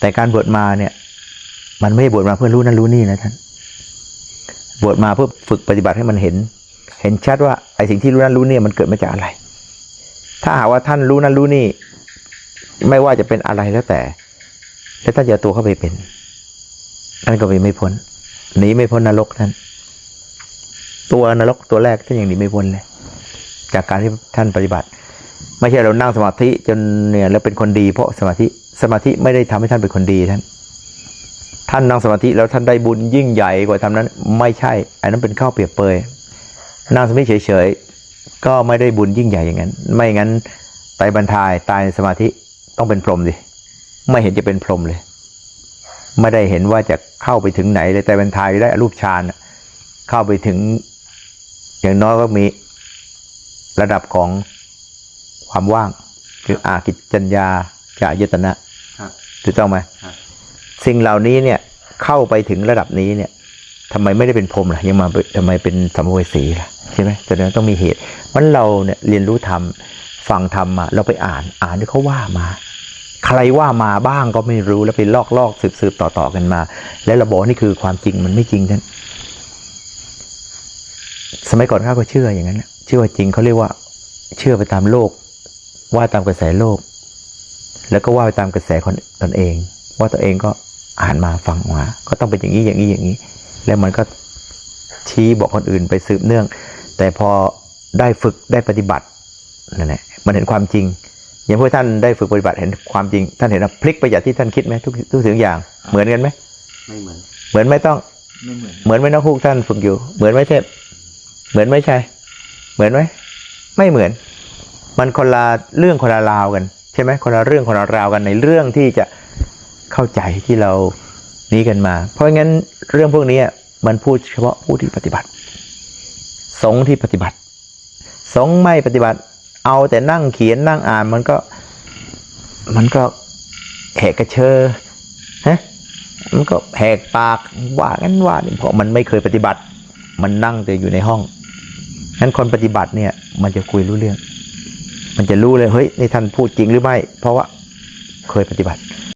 แต่การบวชมาเนี่ย มันไม่ได้บวชมาเพื่อรู้นั่นรู้นี่นะท่านบวชมาเพื่อฝึกปฏิบัติให้มันเห็น เห็นชัดว่าไอ้สิ่งที่รู้นั่นรู้นี่มันเกิดมาจากอะไร ถ้าหากว่าท่านรู้นั่นรู้นี่ ไม่ว่าจะเป็นอะไรแล้วแต่แล้วท่านจะเอาตัวเข้าไปเป็นท่านก็ไปไม่พ้นหนีไม่พ้นนรกท่านตัวนรกตัวแรกท่านยังหนีไม่พ้นเลย จากการที่ท่านปฏิบัติ ไม่ใช่เรานั่งสมาธิจนเนี่ยแล้วเป็นคนดีเพราะสมาธิ สมาธิไม่ได้ทำให้ท่านเป็นคนดีท่าน ท่านนั่งสมาธิแล้วท่านได้บุญยิ่งใหญ่กว่าทำนั้น ไม่ใช่ อันนั้นเป็นข้าวเปรียบเปยนั่งสมาธิเฉยๆก็ไม่ได้บุญยิ่งใหญ่อย่างนั้น ไม่งั้นไตรบรรทายตายในสมาธิต้องเป็นพรหมดิไม่เห็นจะเป็นพรหมเลย ไม่ได้เห็นว่าจะเข้าไปถึงไหนเลยแต่บรรทายได้อรูปฌานเข้าไปถึง อย่างน้อยก็มีระดับของความว่าง คืออากิจจัญญาจายตนะ ถูกต้องไหมครับสิ่งเหล่านี้เนี่ยเข้าไปถึงระดับนี้เนี่ยทำไมไม่ได้เป็นพรหมล่ะยังมาทำไมเป็นสัมภเวสีล่ะใช่ไหมแสดงว่าต้องมีเหตุมันเราเนี่ยเรียนรู้ธรรมฟังธรรมมาเราไปอ่านอ่านที่เขาว่ามา ใครว่ามาบ้างก็ไม่รู้แล้วไปลอกลอกสืบสืบต่อต่อกันมา แล้วเราบอกว่านี่คือความจริงมันไม่จริงท่านสมัยก่อนข้าก็เชื่ออย่างนั้นนะเชื่อว่าจริงเขาเรียกว่า เชื่อไปตามโลก ว่าตามกระแสโลก แล้วก็ว่าไปตามกระแสคนตนเอง ว่าตัวเองก็อ่านมาฟังมา ก็ต้องเป็นอย่างนี้อย่างนี้อย่างนี้ แล้วมันก็ชี้บอกคนอื่นไปสืบเนื่อง แต่พอได้ฝึกได้ปฏิบัตินั่นแหละมันเห็นความจริง อย่างพวกท่านได้ฝึกปฏิบัติเห็นความจริง ท่านเห็นว่าพลิกไปจากที่ท่านคิดไหมทุกทุกสิ่งอย่าง เหมือนกันไหมไม่เหมือน เหมือนไม่ต้องไม่เหมือนเหมือนไหมน้องฮูกท่านฝึกอยู่ เหมือนไหมเทพเหมือนไหมชัยเหมือนไหมไม่เหมือน มันคนละเรื่องคนละราวกันใช่ไหมคนละเรื่องคนละราวกันในเรื่องที่จะเข้าใจที่เรานี้กันมา เพราะงั้นเรื่องพวกนี้มันพูดเฉพาะผู้ที่ปฏิบัติ สงที่ปฏิบัติ สงไม่ปฏิบัติ เอาแต่นั่งเขียนนั่งอ่านมันก็มันก็แหกกระเชอฮะมันก็แหกปากว่างั้นว่าเพราะมันไม่เคยปฏิบัติ มันนั่งแต่อยู่ในห้องงั้นคนปฏิบัติเนี่ยมันจะคุยรู้เรื่อง มันจะรู้เลยเฮ้ยนี่ท่านพูดจริงหรือไม่ เพราะว่าเคยปฏิบัติ